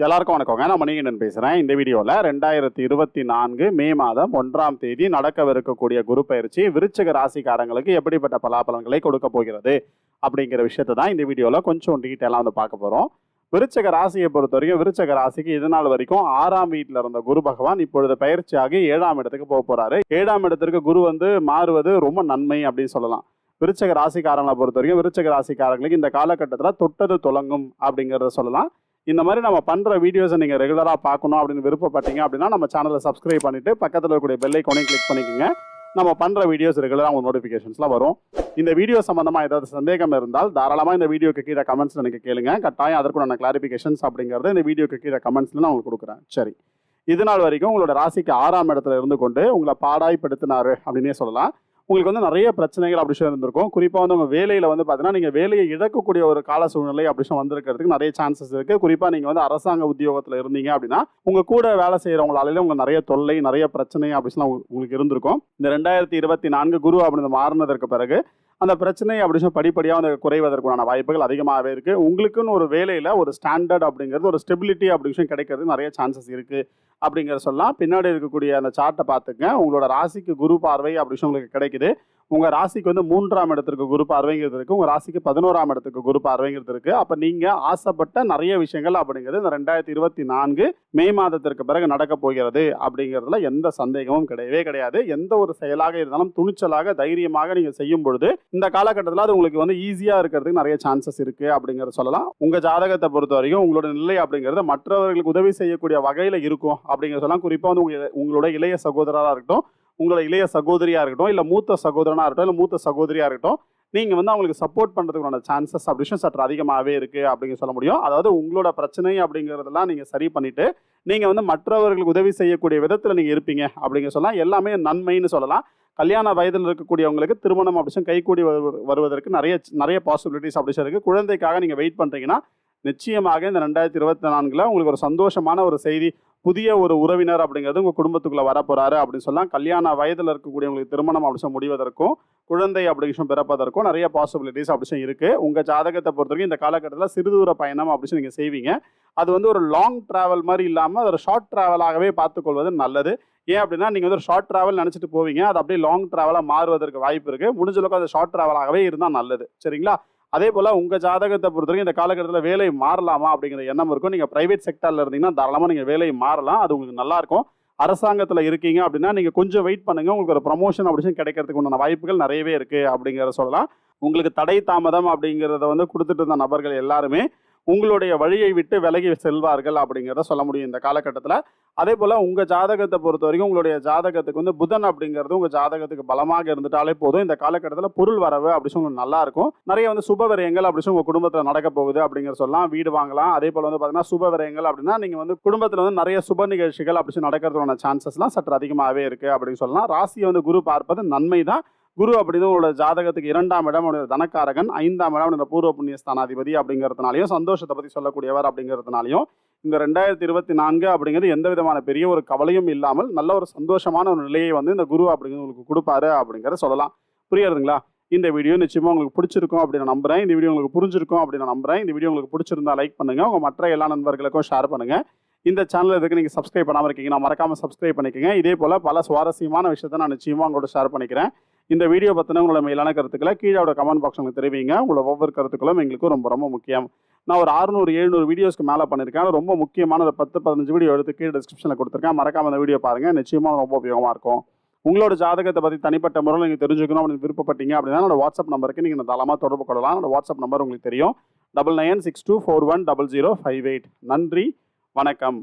எல்லாருக்கும் வணக்கங்க நான் மணிகண்டன் பேசுகிறேன் இந்த வீடியோவில் ரெண்டாயிரத்தி இருபத்தி நான்கு மே மாதம் ஒன்றாம் தேதி நடக்கவிருக்கக்கூடிய குரு பயிற்சி விருச்சக ராசிக்காரங்களுக்கு எப்படிப்பட்ட பலாபலன்களை கொடுக்க போகிறது அப்படிங்கிற விஷயத்தை தான் இந்த வீடியோவில் கொஞ்சம் டீட்டெயிலாக வந்து பார்க்க போகிறோம் விருச்சக ராசியை பொறுத்த வரைக்கும் விருச்சக ராசிக்கு இது நாள் வரைக்கும் ஆறாம் வீட்டில் இருந்த குரு பகவான் இப்பொழுது பயிற்சியாகி ஏழாம் இடத்துக்கு போக போகிறாரு ஏழாம் இடத்திற்கு குரு வந்து மாறுவது ரொம்ப நன்மை அப்படின்னு சொல்லலாம். விருச்சக ராசிக்காரங்களை பொறுத்த வரைக்கும் விருச்சக ராசிக்காரங்களுக்கு இந்த காலகட்டத்தில் தொட்டது தொடங்கும் அப்படிங்கிறத சொல்லலாம். இந்த மாதிரி நம்ம பண்ணுற வீடியோஸை நீங்கள் ரெகுலராக பார்க்கணும் அப்படின்னு விருப்பப்பட்டீங்க அப்படின்னா நம்ம சேனலை சப்ஸ்கிரைப் பண்ணிவிட்டு பக்கத்தில் இருக்கக்கூடிய பெல் கொனையும் கிளிக் பண்ணிக்கோங்க. நம்ம பண்ணுற வீடியோஸ் ரெகுலராக உங்கள் நோட்டிஃபிகேஷன்ஸ்லாம் வரும். இந்த வீடியோ சம்மந்தமாக ஏதாவது சந்தேகம் இருந்தால் தாராளமாக இந்த வீடியோக்கு கீழே கமெண்ட்ஸ் எனக்கு கேளுங்க. கட்டாயம் அதற்குண்டான கிளாரிஃபிகேஷன்ஸ் அப்படிங்கிறது இந்த வீடியோக்கு கீழே கமெண்ட்ஸில் நான் உங்களுக்கு கொடுக்குறேன். சரி. இது நாள் வரைக்கும் உங்களோட ராசிக்கு ஆறாம் இடத்துல இருந்து கொண்டு உங்களை பாடாய்ப்படுத்தினார் அப்படின்னே சொல்லலாம். உங்களுக்கு வந்து நிறைய பிரச்சனைகள் அப்படிஷன் இருந்திருக்கும். குறிப்பாக வந்து உங்கள் வேலையில் வந்து பார்த்தீங்கன்னா நீங்கள் வேலையை இழக்கக்கூடிய ஒரு கால சூழ்நிலை அப்படிஷன் வந்திருக்கிறதுக்கு நிறைய சான்சஸ் இருக்குது குறிப்பாக நீங்கள் வந்து அரசாங்க உத்தியோகத்தில் இருந்தீங்க அப்படின்னா உங்கள் கூட வேலை செய்கிறவங்களாலேயும் உங்களுக்கு நிறைய தொல்லை நிறைய பிரச்சனை அப்படி உங்களுக்கு இருந்திருக்கும். இந்த ரெண்டாயிரத்தி இருபத்தி நான்கு குரு அப்படின்னு மாறினதற்கு பிறகு அந்த பிரச்சனை அப்படி படிப்படியாக வந்து குறைவதற்குண்டான வாய்ப்புகள் அதிகமாகவே இருக்குது உங்களுக்குன்னு ஒரு வேலையில் ஒரு ஸ்டாண்டர்ட் அப்படிங்கிறது ஒரு ஸ்டெபிலிட்டி அப்படி விஷயம் கிடைக்கிறது நிறைய சான்சஸ் இருக்குது அப்படிங்கிற சொல்லலாம். பின்னாடி இருக்கக்கூடிய அந்த சார்ட்டை பார்த்துங்க. உங்களோட ராசிக்கு குரு பார்வை அப்படின்னு உங்களுக்கு கிடைக்குது. உங்கள் ராசிக்கு வந்து மூன்றாம் இடத்திற்கு குரு பார்வைங்கிறது இருக்குது உங்கள் ராசிக்கு பதினோராம் இடத்துக்கு குரு பார்வைங்கிறது இருக்குது அப்போ நீங்கள் ஆசைப்பட்ட நிறைய விஷயங்கள் அப்படிங்கிறது இந்த ரெண்டாயிரத்தி இருபத்தி நான்கு மே மாதத்திற்கு பிறகு நடக்க போகிறது அப்படிங்கிறதுல எந்த சந்தேகமும் கிடையவே கிடையாது. எந்த ஒரு செயலாக இருந்தாலும் துணிச்சலாக தைரியமாக நீங்கள் செய்யும் பொழுது இந்த காலகட்டத்தில் அது உங்களுக்கு வந்து ஈஸியாக இருக்கிறதுக்கு நிறைய சான்சஸ் இருக்குது அப்படிங்கிறத சொல்லலாம். உங்கள் ஜாதகத்தை பொறுத்த வரைக்கும் உங்களோட நிலை அப்படிங்கிறது மற்றவர்களுக்கு உதவி செய்யக்கூடிய வகையில் இருக்கும் அப்படிங்கிற சொல்லலாம் குறிப்பாக வந்து உங்க உங்களோட இளைய சகோதரராக இருக்கட்டும் உங்களோட இளைய சகோதரியாக இருக்கட்டும் இல்லை மூத்த சகோதரனாக இருக்கட்டும் இல்லை மூத்த சகோதரியாக இருக்கட்டும் நீங்கள் வந்து அவங்களுக்கு சப்போர்ட் பண்ணுறதுக்கான சான்சஸ் அப்படி சற்று அதிகமாகவே இருக்குது அப்படிங்க சொல்ல முடியும். அதாவது உங்களோட பிரச்சனை அப்படிங்கிறதெல்லாம் நீங்கள் சரி பண்ணிவிட்டு நீங்கள் வந்து மற்றவர்களுக்கு உதவி செய்யக்கூடிய விதத்தில் நீங்கள் இருப்பீங்க அப்படிங்க சொல்லலாம் எல்லாமே நன்மைன்னு சொல்லலாம். கல்யாண வயதில் இருக்கக்கூடியவங்களுக்கு திருமணம் அப்படிச்சும் கைகூடி வருவதற்கு நிறைய நிறைய பாசிபிலிட்டிஸ் அப்படிச்சும் இருக்குது குழந்தைக்காக நீங்கள் வெயிட் பண்ணுறீங்கன்னா நிச்சயமாக இந்த ரெண்டாயிரத்தி இருபத்தி நான்கில் உங்களுக்கு ஒரு சந்தோஷமான ஒரு செய்தி புதிய ஒரு உறவினர் அப்படிங்கிறது உங்கள் குடும்பத்துக்குள்ளே வரப்போகிறாரு அப்படின்னு சொல்லலாம் கல்யாண வயதில் இருக்கக்கூடியவங்களுக்கு திருமணம் அப்படி சொல்லி முடிவதற்கும் குழந்தை அப்படி விஷயம் பிறப்பதற்கும் நிறைய பாசிபிலிட்டிஸ் அப்படி இருக்குது உங்கள் ஜாதகத்தை பொறுத்த வரைக்கும் இந்த காலகட்டத்தில் சிறுதூர பயணம் அப்படின்னு நீங்கள் செய்வீங்க. அது வந்து ஒரு லாங் ட்ராவல் மாதிரி இல்லாமல் அது ஒரு ஷார்ட் ட்ராவலாகவே பார்த்துக்கொள்வது நல்லது. ஏன் அப்படின்னா நீங்கள் வந்து ஒரு ஷார்ட் ட்ராவல் நினச்சிட்டு போவீங்க. அது அப்படியே லாங் ட்ராவலாக மாறுவதற்கு வாய்ப்பு இருக்குது முடிஞ்ச அளவுக்கு அது ஷார்ட் ட்ராவலாகவே இருந்தால் நல்லது. சரிங்களா? அதே போல் உங்கள் ஜாதகத்தை பொறுத்தவரைக்கும் இந்த காலகட்டத்தில் வேலை மாறலாமா அப்படிங்கிற எண்ணம் இருக்கும். நீங்கள் ப்ரைவேட் செக்டரில் இருந்தீங்கன்னா தாராளமாக நீங்கள் வேலை மாறலாம். அது உங்களுக்கு நல்லாயிருக்கும் அரசாங்கத்தில் இருக்கீங்க அப்படின்னா நீங்கள் கொஞ்சம் வெயிட் பண்ணுங்கள் உங்களுக்கு ஒரு ப்ரமோஷன் அப்படின்னு கிடைக்கிறதுக்கு உண்டான வாய்ப்புகள் நிறையவே இருக்குது அப்படிங்கிறத சொல்லலாம். உங்களுக்கு தடை தாமதம் அப்படிங்கிறத வந்து கொடுத்துட்டு இருந்த நபர்கள் எல்லாருமே உங்களுடைய வழியை விட்டு விலகி செல்வார்கள் அப்படிங்கிறத சொல்ல முடியும் இந்த காலகட்டத்தில். அதே போல் உங்கள் ஜாதகத்தை பொறுத்த வரைக்கும் உங்களுடைய ஜாதகத்துக்கு வந்து புதன் அப்படிங்கிறது உங்கள் ஜாதகத்துக்கு பலமாக இருந்துட்டாலே போதும். இந்த காலகட்டத்தில் பொருள் வரவு அப்படி சொல்லி உங்களுக்கு நல்லா இருக்கும். நிறைய வந்து சுப விரயங்கள் அப்படி சொல்லி உங்கள் குடும்பத்தில் நடக்க போகுது அப்படிங்கிற சொல்லலாம். வீடு வாங்கலாம். அதே போல் வந்து பார்த்தீங்கன்னா சுப விரயங்கள் அப்படின்னா நீங்கள் வந்து குடும்பத்தில் வந்து நிறைய சுப நிகழ்ச்சிகள் அப்படி நடக்கிறதுக்கான சான்சஸ்லாம் சற்று அதிகமாகவே இருக்குது அப்படின்னு சொல்லலாம். ராசியை வந்து குரு பார்ப்பது நன்மை தான் குரு அப்படின்னு உங்களோட ஜாதகத்துக்கு இரண்டாம் இடம் தனக்காரகன் ஐந்தாம் இடம் இந்த பூர்வ புண்ணிய ஸ்தானாதிபதி அப்படிங்கிறதுனாலையும் சந்தோஷத்தை பற்றி சொல்லக்கூடியவர் அப்படிங்கிறதுனாலையும் இந்த ரெண்டாயிரத்தி இருபத்தி நான்கு அப்படிங்கிறது எந்த விதமான பெரிய ஒரு கவலையும் இல்லாமல் நல்ல ஒரு சந்தோஷமான ஒரு நிலையை வந்து இந்த குரு அப்படிங்கிறது உங்களுக்கு கொடுப்பாரு அப்படிங்கிறத சொல்லலாம். புரியுறதுங்களா இந்த வீடியோ நிச்சயமாக உங்களுக்கு பிடிச்சிருக்கும் அப்படின்னு நான் நம்புறேன். இந்த வீடியோ உங்களுக்கு புரிஞ்சிருக்கும் அப்படின்னு நான் நம்புறேன். இந்த வீடியோ உங்களுக்கு பிடிச்சிருந்தா லைக் பண்ணுங்கள் உங்கள் மற்ற எல்லா நண்பர்களுக்கும் ஷேர் பண்ணுங்கள் இந்த சேனல் இதுக்கு நீங்கள் சப்ஸ்கிரைப் பண்ணாமல் இருக்கீங்கன்னா மறக்காமல் சப்ஸ்கிரைப் பண்ணிக்கோங்க. இதே போல் பல சுவாரஸ்யமான விஷயத்தை நான் நிச்சயமாக உங்களோட ஷேர் பண்ணிக்கிறேன். இந்த வீடியோ பற்றின உங்களோட மேலான கருத்துக்களை கீழே கமெண்ட் பாக்ஸ் உங்களுக்கு தெரிவிங்க. உங்களோட ஒவ்வொரு கருத்துக்களும் எங்களுக்கு ரொம்ப ரொம்ப முக்கியம். நான் ஒரு 600 700 வீடியோஸ்க்கு மேலே பண்ணியிருக்கேன் ரொம்ப முக்கியமான ஒரு பத்து பதினஞ்சு வீடியோ எடுத்து கீழே டிஸ்கிரிப்ஷனில் கொடுத்துருக்கேன். மறக்காம அந்த வீடியோ பாருங்கள் நிச்சயமாக ரொம்ப உபயோகமாக இருக்கும். உங்களோட ஜாதகத்தை பற்றி தனிப்பட்ட முறையில் நீங்கள் தெரிஞ்சுக்கணும் அப்படின்னு விருப்பப்பட்டீங்க அப்படின்னா என்னோட வாட்ஸ்அப் நம்பருக்கு நீங்கள் தாராளமாக தொடர்பு கொள்ளலாம். என்னோட வாட்ஸ்அப் நம்பர் உங்களுக்கு தெரியும். Double nine six two four one double zero five eight நன்றி. வணக்கம்.